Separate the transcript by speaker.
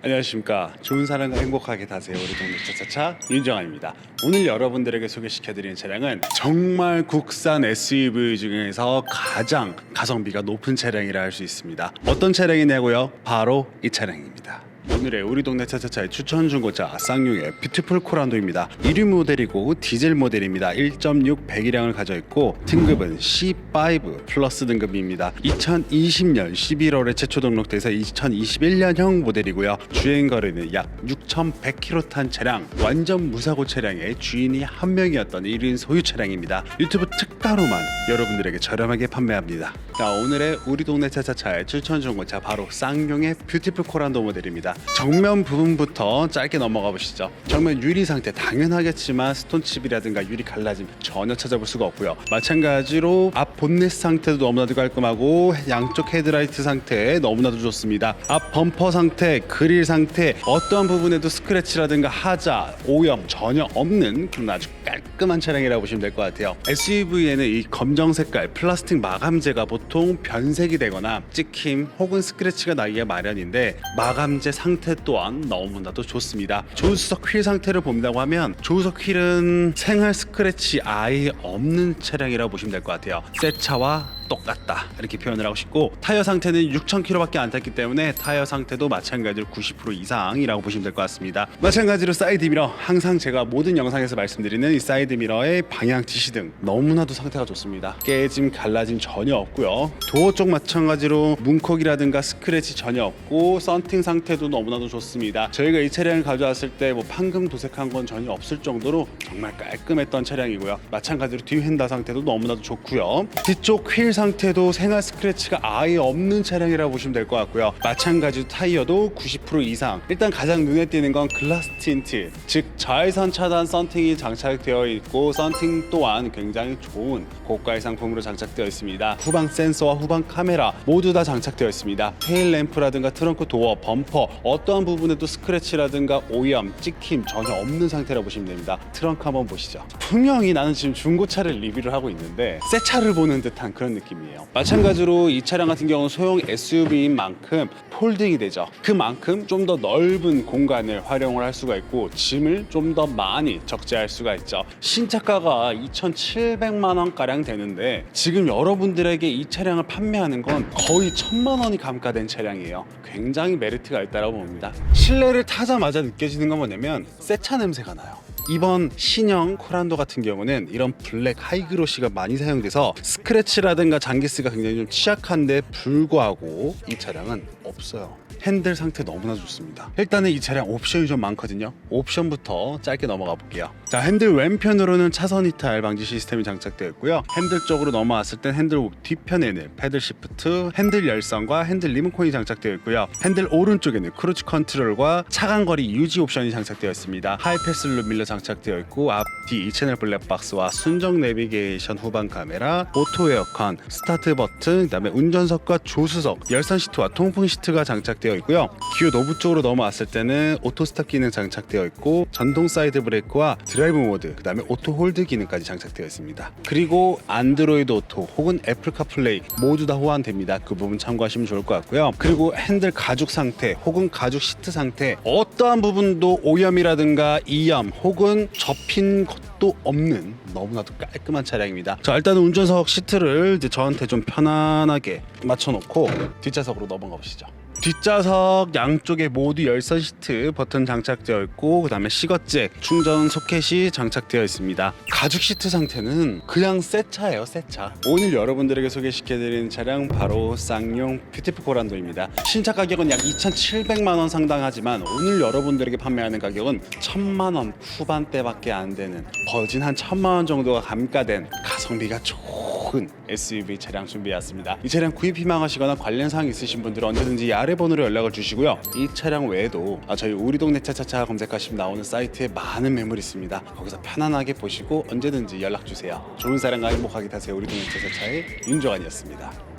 Speaker 1: 안녕하십니까. 좋은 사랑과 행복하게 다세요. 우리 동네 차차차 윤정환입니다. 오늘 여러분들에게 소개시켜드리는 차량은 정말 국산 SUV 중에서 가장 가성비가 높은 차량이라 할 수 있습니다. 어떤 차량이냐고요? 바로 이 차량입니다 오늘의 우리 동네 차차차의 추천 중고차 쌍용의 뷰티풀 코란도입니다. 1위 모델이고 디젤 모델입니다. 1.6 배기량을 가져 있고 등급은 C5 플러스 등급입니다. 2020년 11월에 최초 등록돼서 2021년형 모델이고요. 주행 거리는 약 6,100km 탄 차량 완전 무사고 차량의 주인이 한 명이었던 1인 소유 차량입니다. 유튜브 특가로만 여러분들에게 저렴하게 판매합니다. 자 오늘의 우리 동네 차차차의 추천 중고차 바로 쌍용의 뷰티풀 코란도 모델입니다 정면 부분부터 짧게 넘어가 보시죠. 정면 유리 상태 당연하겠지만 스톤칩이라든가 유리 갈라짐 전혀 찾아볼 수가 없고요. 마찬가지로 앞 본넷 상태도 너무나도 깔끔하고 양쪽 헤드라이트 상태 너무나도 좋습니다. 앞 범퍼 상태 그릴 상태 어떠한 부분에도 스크래치라든가 하자 오염 전혀 없는 그런 아주 깔끔한 차량이라고 보시면 될 것 같아요. SUV에는 이 검정 색깔 플라스틱 마감재가 보통 변색이 되거나 찍힘 혹은 스크래치가 나기가 마련인데 마감재 상태 또한 너무나도 좋습니다. 조수석 휠 상태를 본다고 하면 조수석 휠은 생활 스크래치 아예 없는 차량이라고 보시면 될 것 같아요. 새 차와 똑같다 이렇게 표현을 하고 싶고 타이어 상태는 6,000km밖에 안 탔기 때문에 타이어 상태도 마찬가지로 90% 이상이라고 보시면 될 것 같습니다. 마찬가지로 사이드 미러 항상 제가 모든 영상에서 말씀드리는 이 사이드 미러의 방향 지시등 너무나도 상태가 좋습니다. 깨짐 갈라짐 전혀 없고요. 도어 쪽 마찬가지로 문콕이라든가 스크래치 전혀 없고 썬팅 상태도 너무나도 좋습니다. 저희가 이 차량을 가져왔을 때 뭐 판금 도색한 건 전혀 없을 정도로 정말 깔끔했던 차량이고요. 마찬가지로 뒤 휀다 상태도 너무나도 좋고요. 뒤쪽 휠 상태도 생활 스크래치가 아예 없는 차량이라고 보시면 될 것 같고요. 마찬가지로 타이어도 90% 이상. 일단 가장 눈에 띄는 건 글라스 틴트, 즉 자외선 차단 썬팅이 장착되어 있고 썬팅 또한 굉장히 좋은 고가의 상품으로 장착되어 있습니다. 후방 센서와 후방 카메라 모두 다 장착되어 있습니다. 테일 램프라든가 트렁크 도어, 범퍼 어떠한 부분에도 스크래치라든가 오염, 찍힘 전혀 없는 상태라고 보시면 됩니다. 트렁크 한번 보시죠. 분명히 나는 지금 중고차를 리뷰를 하고 있는데 새 차를 보는 듯한 그런 느낌 이에요. 마찬가지로 이 차량 같은 경우는 소형 SUV인 만큼 폴딩이 되죠. 그만큼 좀 더 넓은 공간을 활용을 할 수가 있고 짐을 좀 더 많이 적재할 수가 있죠. 신차가가 2,700만 원 가량 되는데 지금 여러분들에게 이 차량을 판매하는 건 거의 천만 원이 감가된 차량이에요. 굉장히 메리트가 있다고 봅니다. 실내를 타자마자 느껴지는 건 뭐냐면 새 차 냄새가 나요. 이번 신형 코란도 같은 경우는 이런 블랙 하이그로시가 많이 사용돼서 스크래치라든가 장기스가 굉장히 좀 취약한데 불구하고 이 차량은 없어요. 핸들 상태 너무나 좋습니다. 일단은 이 차량 옵션이 좀 많거든요. 옵션부터 짧게 넘어가 볼게요. 자, 핸들 왼편으로는 차선 이탈 방지 시스템이 장착되어 있고요. 핸들 쪽으로 넘어왔을 땐 핸들 뒤편에는 패들 시프트, 핸들 열선과 핸들 리모컨이 장착되어 있고요. 핸들 오른쪽에는 크루즈 컨트롤과 차간 거리 유지 옵션이 장착되어 있습니다. 하이패스 룸밀러 장착되어 있고 앞뒤 2채널 블랙박스와 순정 내비게이션 후방 카메라, 오토 에어컨, 스타트 버튼, 그다음에 운전석과 조수석, 열선 시트와 통풍 시트 가 장착되어 있고요. 기어 노브 쪽으로 넘어왔을 때는 오토 스탑 기능 장착되어 있고 전동 사이드 브레이크와 드라이브 모드, 그다음에 오토 홀드 기능까지 장착되어 있습니다. 그리고 안드로이드 오토 혹은 애플 카플레이 모두 다 호환됩니다. 그 부분 참고하시면 좋을 것 같고요. 그리고 핸들 가죽 상태 혹은 가죽 시트 상태 어떠한 부분도 오염이라든가 이염 혹은 접힌 것도 없는 너무나도 깔끔한 차량입니다. 자 일단 은 운전석 시트를 이제 저한테 좀 편안하게 맞춰놓고 뒷좌석으로 넘어가 보시죠. 뒷좌석 양쪽에 모두 열선 시트 버튼 장착되어 있고 그다음에 시거잭 충전 소켓이 장착되어 있습니다. 가죽 시트 상태는 그냥 새 차예요, 새 차. 오늘 여러분들에게 소개시켜드리는 차량 바로 쌍용 뷰티풀 고란도입니다. 신차 가격은 약 2,700만 원 상당하지만 오늘 여러분들에게 판매하는 가격은 1,000만 원 후반대밖에 안 되는 버진 한 1,000만 원 정도가 감가된 가성비가 좋은 SUV 차량 준비해왔습니다. 이 차량 구입 희망하시거나 관련 사항 있으신 분들은 언제든지 이 아래 번호로 연락을 주시고요. 이 차량 외에도 아, 저희 우리 동네 차차차 검색하시면 나오는 사이트에 많은 매물이 있습니다. 거기서 편안하게 보시고 언제든지 연락 주세요. 좋은 사랑과 행복하게 타세요. 우리 동네 차차차의 윤조환이었습니다.